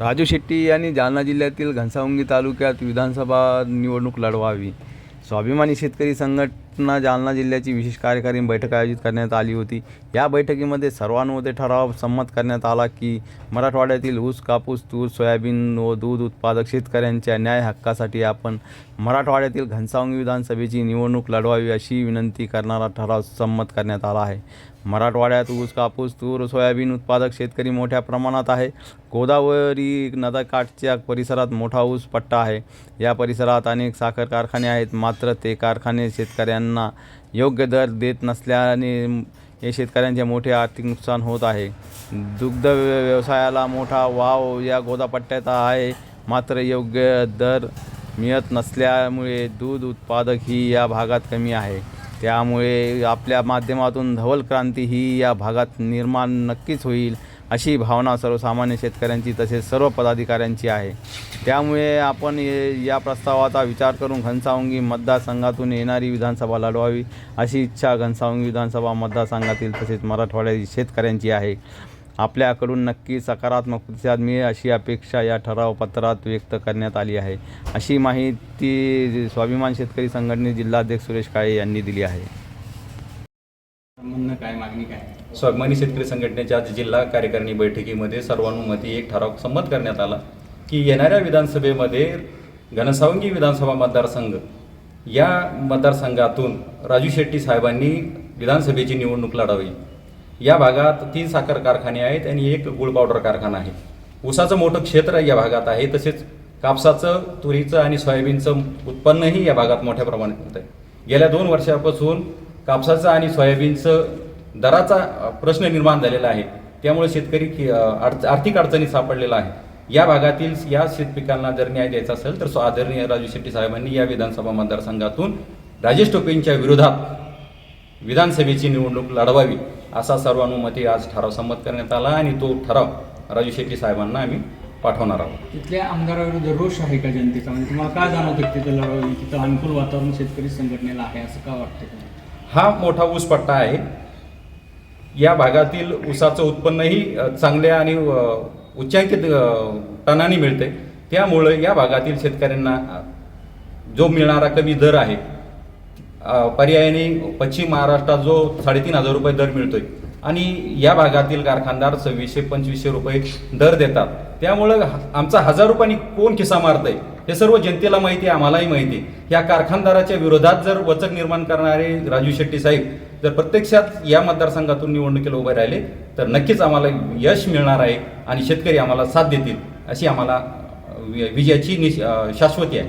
राजू शेट्टी यांनी जालना जिल्ह्यातील घनसावंगी तालुक्यात विधानसभा निवडणूक लढवावी. स्वाभिमानी शेतकरी संघट संघटना जालना जिल्ह्याची विशेष कार्यकारी बैठक आयोजित करण्यात आली होती. या बैठकीमध्ये सर्वांमध्ये ठराव संमत करण्यात आला की मराठवाड्यातील ऊस कापूस तूर सोयाबीन व दूध उत्पादक शेतकऱ्यांच्या न्याय हक्कासाठी आपण मराठवाड्यातील घनसावंगी विधानसभेची निवडणूक लढवावी अशी विनंती करणारा ठराव संमत करण्यात आला आहे. मराठवाड्यात ऊस कापूस तूर सोयाबीन उत्पादक शेतकरी मोठ्या प्रमाणात आहे. गोदावरी नदाकाठच्या परिसरात मोठा ऊस पट्टा आहे. या परिसरात अनेक साखर कारखाने आहेत. मात्र ते कारखाने शेतकऱ्यांना योग्य दर देत नसल्याने हे शेतकऱ्यांचे मोठे आर्थिक नुकसान होत आहे. दुग्ध व्यवसायाला मोठा वाव या गोदापट्ट्यात आहे. मात्र योग्य दर मिळत नसल्यामुळे दूध उत्पादक ही या भागात कमी आहे. त्यामुळे आपल्या माध्यमातून धवल क्रांती ही या भागात निर्माण नक्कीच होईल अशी भावना सर्वसामान्य शेतकऱ्यांची तसेच सर्व पदाधिकाऱ्यांची आहे. त्यामुळे आपण ये- या प्रस्तावाचा विचार करून घनसावंगी मतदारसंघातून येणारी विधानसभा लढवावी अशी इच्छा घनसावंगी विधानसभा मतदारसंघातील तसेच मराठवाड्यातील शेतकऱ्यांची आहे. आपल्याकडून नक्की सकारात्मक प्रतिसाद मिळेल अशी अपेक्षा या ठराव पत्रात व्यक्त करण्यात आली आहे. अशी माहिती स्वाभिमान शेतकरी संघटने जिल्हाध्यक्ष सुरेश काळे यांनी दिली आहे. काय मागणी काय? स्वाभिमानी शेतकरी संघटनेच्या आज जिल्हा कार्यकारिणी बैठकीमध्ये सर्वानुमती एक ठराव संमत करण्यात आला. की येणाऱ्या विधानसभेमध्ये घनसावंगी विधानसभा मतदारसंघ या मतदारसंघातून राजू शेट्टी साहेबांनी विधानसभेची निवडणूक लढावी. या भागात तीन साखर कारखाने आहेत आणि एक गुळ पावडर कारखाना आहे. ऊसाचं मोठं क्षेत्र या भागात आहे तसेच कापसाचं तुरीचं आणि सोयाबीनचं उत्पन्नही या भागात मोठ्या प्रमाणात होत आहे गेल्या दोन वर्षापासून कापसाचं आणि सोयाबीनचं दराचा प्रश्न निर्माण झालेला आहे. त्यामुळे शेतकरी आर्थिक अडचणीत सापडलेला आहे. या भागातील या शेतपिकांना जर न्याय द्यायचा असेल तर आदरणीय राजू शेट्टी साहेबांनी या विधानसभा मतदारसंघातून राजेश टोपेंच्या विरोधात विधानसभेची निवडणूक लढवावी असा सर्वानुमते आज ठराव संमत करण्यात आला आणि तो ठराव राजू शेट्टी साहेबांना आम्ही पाठवणार आहोत. तिथल्या आमदाराविरुद्ध रोष आहे का जनतेचा? म्हणजे तुम्हाला काय जाणवतं की तिथं लढवली तिथं अनुकूल वातावरण शेतकरी संघटनेला आहे असं का वाटतं? हा मोठा ऊस पट्टा आहे. या भागातील ऊसाचं उत्पन्नही चांगल्या आणि अ, उच्चांकित अ, मिळते. त्यामुळे या भागातील शेतकऱ्यांना जो मिळणारा कमी दर आहे पर्यायाने पश्चिम महाराष्ट्रात जो साडेतीन हजार रुपये दर मिळतोय आणि या भागातील कारखानदार सव्वीसशे पंचवीसशे रुपये दर देतात. त्यामुळं आमचा हजार रुपयांनी कोण खिसा मारतंय हे सर्व जनतेला माहिती आहे आम्हालाही माहिती आहे. या कारखानदाराच्या विरोधात जर वचक निर्माण करणारे राजू शेट्टी साहेब जर प्रत्यक्षात या मतदारसंघातून निवडणुकीला उभे राहिले तर नक्कीच आम्हाला यश मिळणार आहे आणि शेतकरी आम्हाला साथ देतील अशी आम्हाला वि- विजयाची निश शाश्वती आहे.